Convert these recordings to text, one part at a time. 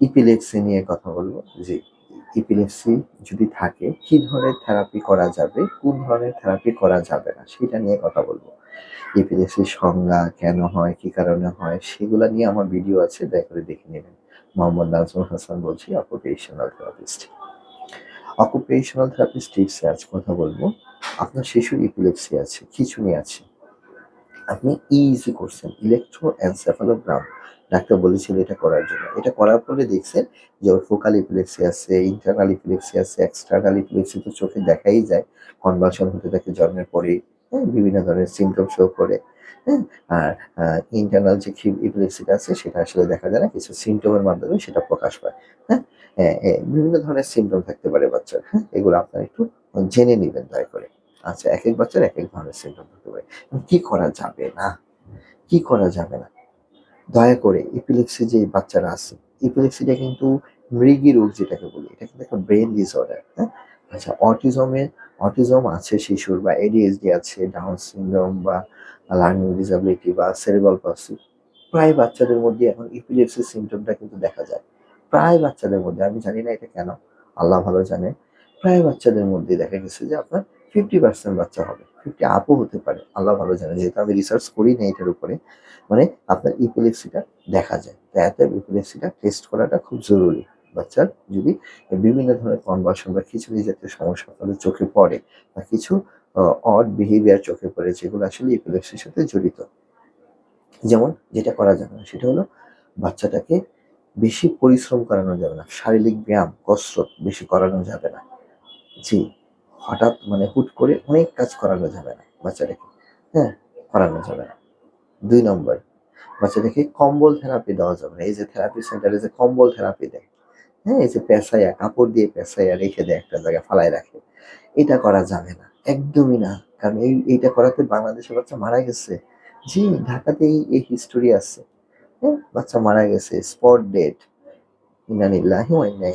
Epilepsy নিয়ে কথা বলব। যে ইপিলেপসি যদি থাকে, কি ধরনের থেরাপি করা যাবে, কোন ধরনের থেরাপি করা যাবে না, সেটা নিয়ে কথা বলব। ইপিলেপসির সংজ্ঞা কেন হয়, কি কারণে হয়, সেগুলো নিয়ে আমার ভিডিও আছে, দয়া করে দেখে নেবেন। মোহাম্মদ নাজমুল হাসান বলছি অকুপেশনাল থেরাপিস্ট অকুপেশনাল থেরাপিস্ট টিপসে আজ কথা বলব। আপনার শিশুর ইপিলেপসি আছে খিচুনি আছে। আপনি ইজি করছেন ইলেকট্রো এনসেফালোগ্রাম ডাক্তার বলেছিল এটা করার জন্য। এটা করার পরে দেখছেন যে ওর ফোকাল ইপিলেপসি আছে ইন্টারনাল ইপিলেপসি আছে এক্সটার্নাল ইপিলেপসি তো চোখে দেখাই যায়। কনভালশন হতে থাকে জন্মের পরেই হ্যাঁ বিভিন্ন ধরনের সিমটম শো করে হ্যাঁ আর ইন্টারনাল যে ইপিলেপসিটা আছে সেটা আসলে দেখা যায় না কিছু সিমটমের মাধ্যমে সেটা প্রকাশ পায় হ্যাঁ হ্যাঁ, হ্যাঁ, বিভিন্ন ধরনের সিমটম থাকতে পারে বাচ্চার হ্যাঁ এগুলো আপনারা একটু জেনে নেবেন দয়া করে। আচ্ছা এক এক বাচ্চার এক এক ধরনের সিমটম থাকতে পারে। কি করা যাবে না? কি করা যাবে না? দয়া করে ইপিলেপসি যে বাচ্চারা আছে ইপিলেপসিটা কিন্তু মৃগী রোগ যেটাকে বলি, এটা কিন্তু একটা ব্রেন ডিসঅর্ডার হ্যাঁ? আচ্ছা অটিজমের অটিজম আছে শিশুর বা এডিএসডি আছে ডাউন সিনড্রোম বা লার্নিং ডিসাবিলিটি বা সেরেবল পালসি প্রায় বাচ্চাদের মধ্যে এখন ইপিলেপসি সিমটমটা কিন্তু দেখা যায়। প্রায় বাচ্চাদের মধ্যে, আমি জানি না এটা কেন, আল্লাহ ভালো জানে, প্রায় বাচ্চাদের মধ্যে দেখা গেছে যে আপনার ফিফটি পার্সেন্ট বাচ্চা হবে। ফিফটি আপও হতে পারে? আল্লাহ ভালো জানে, যেহেতু আমি রিসার্চ করি না এটার উপরে মানে আপনার ইপিলেপসিটা দেখা যায়। তাই এত ইপিলেপসিটা টেস্ট করাটা খুব জরুরি। বাচ্চার যদি বিভিন্ন ধরনের কনভার্সন বা খিচুড়ি জাতীয় সমস্যা তাদের চোখে পড়ে বা কিছু অড বিহেভিয়ার চোখে পড়ে, যেগুলো আসলে ইপিলেপসির সাথে জড়িত, যেমন যেটা করা যাবে না, সেটা হলো বাচ্চাটাকে বেশি পরিশ্রম করানো যাবে না, শারীরিক ব্যায়াম, কসরত বেশি করানো যাবে না। জি হঠাৎ মানে হুট করে অনেক কাজ করানো যাবে না, বাচ্চাটাকে। হ্যাঁ করানো যাবে না। দুই নম্বর, বাচ্চাটাকে কম্বল থেরাপি দেওয়া যাবে না। এই যে থেরাপি সেন্টারে যে কম্বল থেরাপি দেয় হ্যাঁ এই যে পেঁচাইয়া কাপড় দিয়ে পেঁচাইয়া রেখে দেয় একটা জায়গায়, ফালায় রাখে। এটা করা যাবে না, একদমই না। কারণ এই, এইটা করাতে বাংলাদেশের বাচ্চা মারা গেছে। জি, ঢাকাতেই এই হিস্টোরি আছে। হ্যাঁ বাচ্চা মারা গেছে স্পট ডেট ইনানিল্লাহি ওয়া ইন্না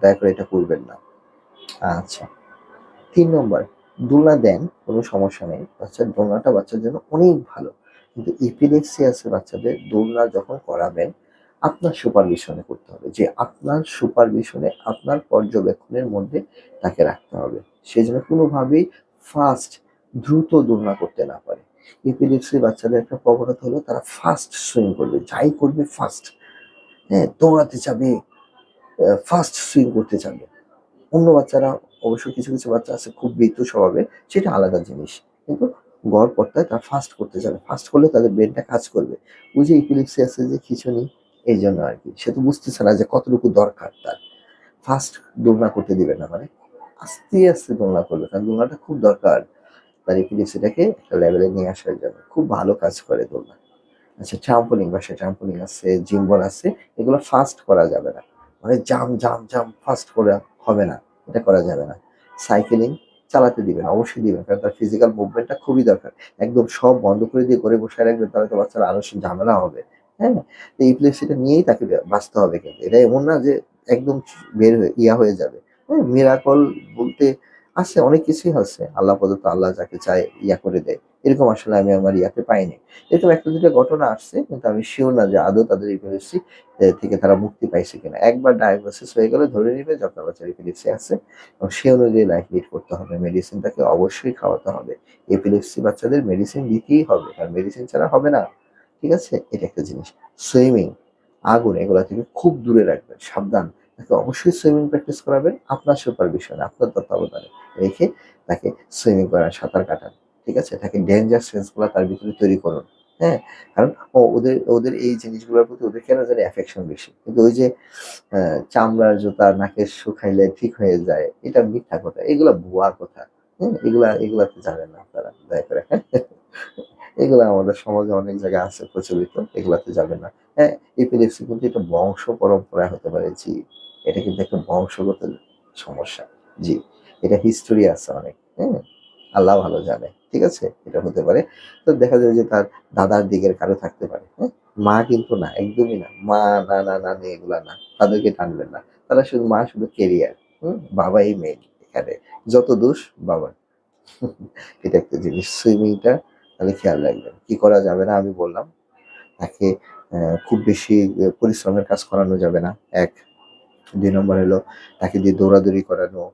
দয়া করে এটা করবেন না। আচ্ছা। তিন নম্বর, দোলনা দেন, কোনো সমস্যা নেই। বাচ্চার দোলনাটা বাচ্চার জন্য অনেক ভালো। কিন্তু ইপিলেক্সি আছে বাচ্চাদের, দোলনা যখন করাবেন, আপনার সুপারভিশনে করতে হবে। যে আপনার সুপারভিশনে আপনার পর্যবেক্ষণের মধ্যে তাকে রাখতে হবে। সে যেন কোনোভাবেই ফাস্ট দ্রুত দোলনা করতে না পারে। ইপিলেক্সি বাচ্চাদের একটা প্রবণতা হলো, তারা ফাস্ট সুইং করবে। যাই করবে ফাস্ট হ্যাঁ দৌড়াতে চাবে ফাস্ট সুইং করতে চাবে অন্য বাচ্চারা অবশ্য কিছু কিছু বাচ্চা আছে খুব বিদ্যু স্বভাবে, সেটা আলাদা জিনিস। কিন্তু গড় পড়তায় তারা ফাস্ট করতে যাবে ফাস্ট করলে তাদের ব্রেনটা কাজ করবে। ওই যে ইপিলিপসি আছে যে খিচুনি এই জন্য আর কি। সে তো বুঝতেছে না যে কতটুকু দরকার তার। ফাস্ট দোলনা করতে দিবে না মানে আস্তে আস্তে দোলনা করবে। কারণ দোলনাটা খুব দরকার। তার ইপিলিপসিটাকে একটা লেভেলে নিয়ে আসার জন্য। খুব ভালো কাজ করে দোলনা। আচ্ছা ট্রাম্পলিং সে ট্রাম্পলিং আছে জিম্বল আছে, এগুলো ফাস্ট করা যাবে না। মানে জাম জাম জাম ফাস্ট করে হবে না। এটা করা যাবে না। সাইকেলিং চালাতে দিবেন, অবশ্যই দিবেন, কারণ তার ফিজিক্যাল মুভমেন্টটা খুবই দরকার। একদম সব বন্ধ করে দিয়ে ঘরে বসে রাখবেন তাহলে তো বাচ্চারা আরও ঝামেলা হবে হ্যাঁ তো এই প্লেসিটা নিয়েই তাকে বাঁচতে হবে কিন্তু। এটা এমন না যে একদম বের হয়ে, ইয়া হয়ে যাবে। হ্যাঁ মিরাকল বলতে আছে অনেক কিছুই আছে আল্লাহ প্রদত্ত আল্লাহ যাকে চায় ইয়া করে দেয়। এরকম আসলে আমি আমার ইয়াতে পাইনি। এরকম একটা দুটো ঘটনা আসছে, কিন্তু আমি শিওর না যে আদৌ তাদের ইপিলিপসি থেকে তারা মুক্তি পাইছে কিনা। একবার ডায়াগনোসিস হয়ে গেলে ধরে নেবে যে আপনার বাচ্চার ইপিলিপসি আছে, এবং সে অনুযায়ী লাইফ লিড করতে হবে। মেডিসিনটাকে অবশ্যই খাওয়াতে হবে। এপিলিপসি বাচ্চাদের মেডিসিন দিতেই হবে, কারণ মেডিসিন ছাড়া হবে না। ঠিক আছে? এটা একটা জিনিস। সুইমিং আগুন, এগুলো থেকে খুব দূরে রাখবেন, সাবধান। তাকে অবশ্যই সুইমিং প্র্যাকটিস করাবেন। আপনার সুপারভিশনে আপনার তত্ত্বাবধানে। রেখে তাকে সুইমিং করান, সাঁতার কাটান, ঠিক আছে? তাকে ডেঞ্জার সেন্সগুলো তার ভিতরে তৈরি করুন হ্যাঁ? কারণ ওদের ওদের এই জিনিসগুলোর প্রতি ওদের কেন জানি অ্যাফেকশন বেশি? কিন্তু ওই যে চামড়ার জুতা নাকের শুকাইলে ঠিক হয়ে যায়, এটা মিথ্যা কথা। এগুলো ভুয়া কথা হ্যাঁ? এগুলা, এগুলাতে যাবেন না আপনারা, দয়া করে এগুলো আমাদের সমাজে অনেক জায়গায় আছে প্রচলিত, এগুলাতে যাবেন না হ্যাঁ? এপিলেপসি কিন্তু এটা বংশ পরম্পরা হতে পারে, জি। এটা কিন্তু একটা বংশগত সমস্যা। জি, এটা হিস্টোরি আছে অনেক হ্যাঁ? আল্লাহ ভালো জানে, ঠিক আছে? এটা হতে পারে। তো দেখা যায় যে তার দাদার দিকের কারও থাকতে পারে হ্যাঁ? মা কিন্তু না, একদমই না। মা, না না না এগুলা না। তাদেরকে টানবেন না। তারা শুধু, মা শুধু কেরিয়ার হম? বাবাই মেন এখানে। যত দোষ, বাবা। এটা একটা জিনিস। সুইমিংটা তাহলে খেয়াল রাখবেন। কি করা যাবে না আমি বললাম। তাকে খুব বেশি পরিশ্রমের কাজ করানো যাবে না। এক দুই নম্বর হলো, তাকে দিয়ে দৌড়াদৌড়ি করানো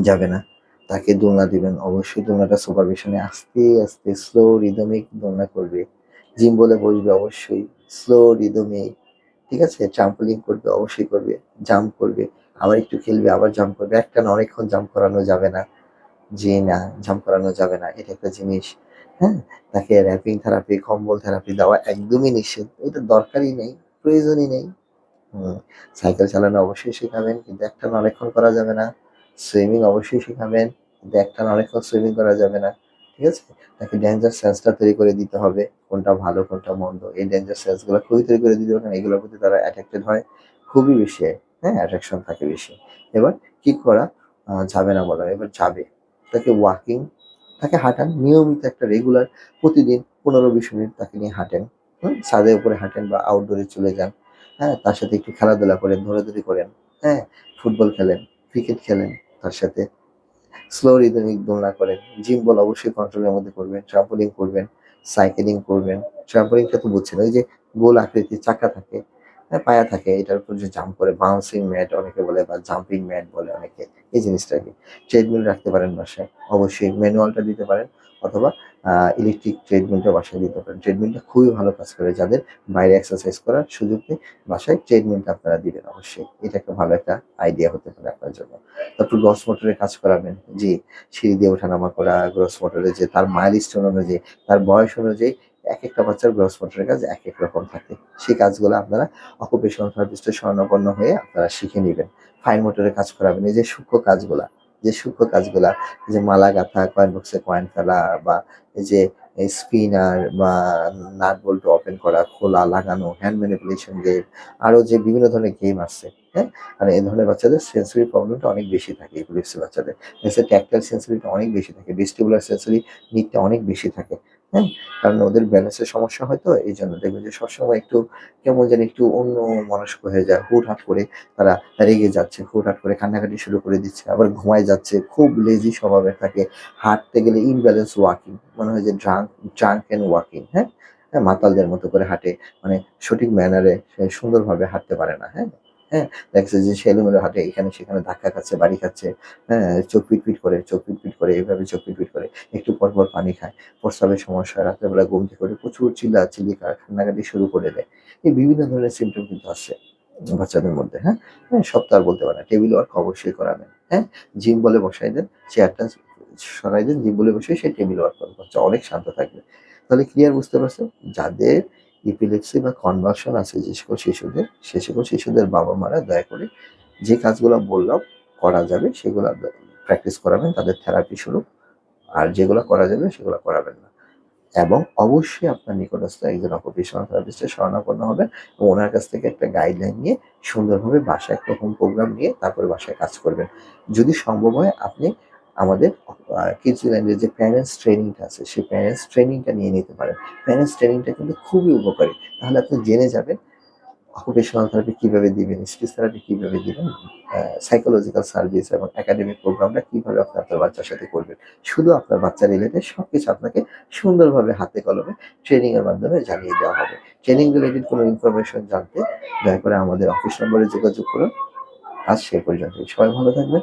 যাবে না। তাকে দোলনা দিবেন। অবশ্যই দোলনাটা সুপারভিশনে আস্তে আস্তে স্লো রিদমিক দোলনা করবে। জিম বলে বসবে অবশ্যই। স্লো রিদমিক ঠিক আছে? ট্রাম্পলিং করবে, অবশ্যই করবে। জাম্প করবে। আবার একটু খেলবে, আবার জাম্প করবে। একটা না অনেকক্ষণ জাম্প করানো যাবে না। যে না জাম্প করানো যাবে না। এটা একটা জিনিস হ্যাঁ? তাকে র্যাপিং থেরাপি কম্বল থেরাপি দেওয়া একদমই নিষেধ। এটা দরকারই নেই, প্রয়োজনই নেই। সাইকেল চালানো অবশ্যই শেখাবেন, কিন্তু একটা অনেকক্ষণ করা যাবে না। সুইমিং অবশ্যই শেখাবেন, কিন্তু একটা অনেকক্ষণ সুইমিং করা যাবে না, ঠিক আছে? তাকে ডেঞ্জার সেন্সটা তৈরি করে দিতে হবে, কোনটা ভালো, কোনটা মন্দ। এই ডেঞ্জার সেন্সগুলো খুবই তৈরি করে দিতে হবে এগুলোর প্রতি তারা অ্যাট্রাক্টেড হয়, খুবই বেশি হ্যাঁ অ্যাট্রাকশন থাকে বেশি। এবার কি করা যাবে না বলা, এবার যাবে। তাকে ওয়াকিং তাকে হাঁটান, নিয়মিত একটা রেগুলার প্রতিদিন পনেরো বিশ মিনিট তাকে নিয়ে হাঁটেন ছাদের উপরে হাঁটেন বা আউটডোরে চলে যান। হ্যাঁ তার সাথে একটু খেলাধুলা করেন ধরাধরি করেন হ্যাঁ ফুটবল খেলেন, ক্রিকেট খেলেন, তার সাথে স্লো রিদমিক দোলনা করেন জিম বল অবশ্যই কন্ট্রোলের মধ্যে করবেন ট্রাম্পলিং করবেন সাইকেলিং করবেন ট্রাম্পলিংটা তো বুঝছেন, ওই যে গোল আকৃতির চাকা থাকে পায়া থাকে। এটার উপর যে জাম্প করে বাউন্সিং ম্যাট অনেকে বলে বা জাম্পিং ম্যাট বলে অনেকে, এই জিনিসটাকে ট্রেডমিল রাখতে পারেন বাসায়। অবশ্যই ম্যানুয়ালটা দিতে পারেন অথবা ইলেকট্রিক ট্রেডমিলটা বাসায় দিতে পারেন। ট্রেডমিলটা খুবই ভালো কাজ করে। যাদের বাইরে এক্সারসাইজ করার সুযোগ নেই, বাসায় ট্রেডমিলটা আপনারা দিবেন অবশ্যই। এটা একটা ভালো একটা আইডিয়া হতে পারে আপনার জন্য। তারপর গ্রস মোটরে কাজ করাবেন। জি, সিঁড়ি দিয়ে ওঠানামা করা গ্রস মোটরে যে, তার মাইল স্টোন অনুযায়ী, তার বয়স অনুযায়ী এক একটা বাচ্চার গ্রস মোটরের কাজ এক এক রকম থাকে। সেই কাজগুলো আপনারা অকুপেশনাল থেরাপিস্টের স্বর্ণপন্ন হয়ে আপনারা শিখে নেবেন। ফাইন মোটরে কাজ করাবেন। এই যে সূক্ষ্ম কাজগুলা, যে সূক্ষ্ম কাজগুলা যে মালা গাঁথা কয়েন বক্সে কয়েন ফেলা বা এই যে স্পিনার বা নাট বল্টু ওপেন করা, খোলা, লাগানো হ্যান্ড ম্যানিপুলেশন গেম আরও যে বিভিন্ন ধরনের গেম আছে হ্যাঁ? মানে এই ধরনের বাচ্চাদের সেন্সরি প্রবলেমটা অনেক বেশি থাকে এপিলেপসি বাচ্চাদের। ট্যাক্টাইল সেন্সরিটা অনেক বেশি থাকে ভেস্টিবুলার সেন্সরি নিডটা অনেক বেশি থাকে। হ্যাঁ? কারণ ওদের ব্যালেন্সের সমস্যা হয় তো এই জন্য দেখবেন যে সবসময় একটু কেমন যেন একটু অন্য মনস্ক হয়ে যায়। হুটহাট করে তারা রেগে যাচ্ছে, হুটহাট করে কান্নাকাটি শুরু করে দিচ্ছে, আবার ঘুমায় যাচ্ছে, খুব লেজি স্বভাবের থাকে। হাঁটতে গেলে ইমব্যালেন্স ওয়াকিং মনে হয় যে ড্রাঙ্ক ড্রাঙ্ক অ্যান্ড ওয়াকিং হ্যাঁ? মাতালদের মতো করে হাঁটে মানে সঠিক ম্যানারে সুন্দরভাবে হাঁটতে পারে না হ্যাঁ? হ্যাঁ দেখছে যে সে হাঁটে, এখানে সেখানে ধাক্কা খাচ্ছে, বাড়ি খাচ্ছে হ্যাঁ চোখ পিট পিট করে, চোখ পিট পিট করে এইভাবে চোখ পিট পিট করে, একটু পর পর পানি খায়, প্রস্রাবের সমস্যা রাত্রেবেলা ঘুম থেকে করে প্রচুর চিল্লা চিল্লি কান্নাকাটি শুরু করে দেয়। এই বিভিন্ন ধরনের সিমটম কিন্তু আসছে বাচ্চাদের মধ্যে হ্যাঁ? হ্যাঁ আর বলতে পারে টেবিল ওয়ার্ক অবশ্যই করাবেন হ্যাঁ? জিম বলে বসাই দেন চেয়ারটা সরাই দেন, জিম বলে বসে সেই টেবিল ওয়ার্ক করবে বাচ্চা অনেক শান্ত থাকবে। তাহলে ক্লিয়ার বুঝতে পারছ? যাদের ইপিলেপসি বা কনভার্সন আছে যে সকল শিশুদের, সে সকল শিশুদের বাবা মারা দয়া করে যে কাজগুলো বললাম করা যাবে সেগুলো প্র্যাকটিস করাবেন, তাদের থেরাপি শুরু আর যেগুলো করা যাবে সেগুলো করাবেন না। এবং অবশ্যই আপনার নিকটস্থ একজন অকুপেশনাল থেরাপিস্টের শরণাপন্ন হবেন এবং ওনার কাছ থেকে একটা গাইডলাইন নিয়ে সুন্দরভাবে বাসায় একটা হোম প্রোগ্রাম নিয়ে তারপরে বাসায় কাজ করবেন। যদি সম্ভব হয় আপনি আমাদের কিডসল্যান্ডের যে প্যারেন্টস ট্রেনিংটা আছে, সেই প্যারেন্টস ট্রেনিংটা নিয়ে নিতে পারেন। প্যারেন্টস ট্রেনিংটা কিন্তু খুবই উপকারী। তাহলে আপনি জেনে যাবেন অকুপেশনাল থেরাপি কীভাবে দিবেন স্পিচ থেরাপি কীভাবে দিবেন সাইকোলজিক্যাল সার্ভিস এবং একাডেমিক প্রোগ্রামটা কীভাবে আপনি আপনার বাচ্চার সাথে করবেন। শুধু আপনার বাচ্চা রিলেটেড সবকিছু আপনাকে সুন্দরভাবে হাতে কলমে ট্রেনিংয়ের মাধ্যমে জানিয়ে দেওয়া হবে। ট্রেনিং রিলেটেড কোনো ইনফরমেশন জানতে দয়া করে আমাদের অফিস নম্বরে যোগাযোগ করুন। আজ সে পর্যন্ত সবাই ভালো থাকবেন।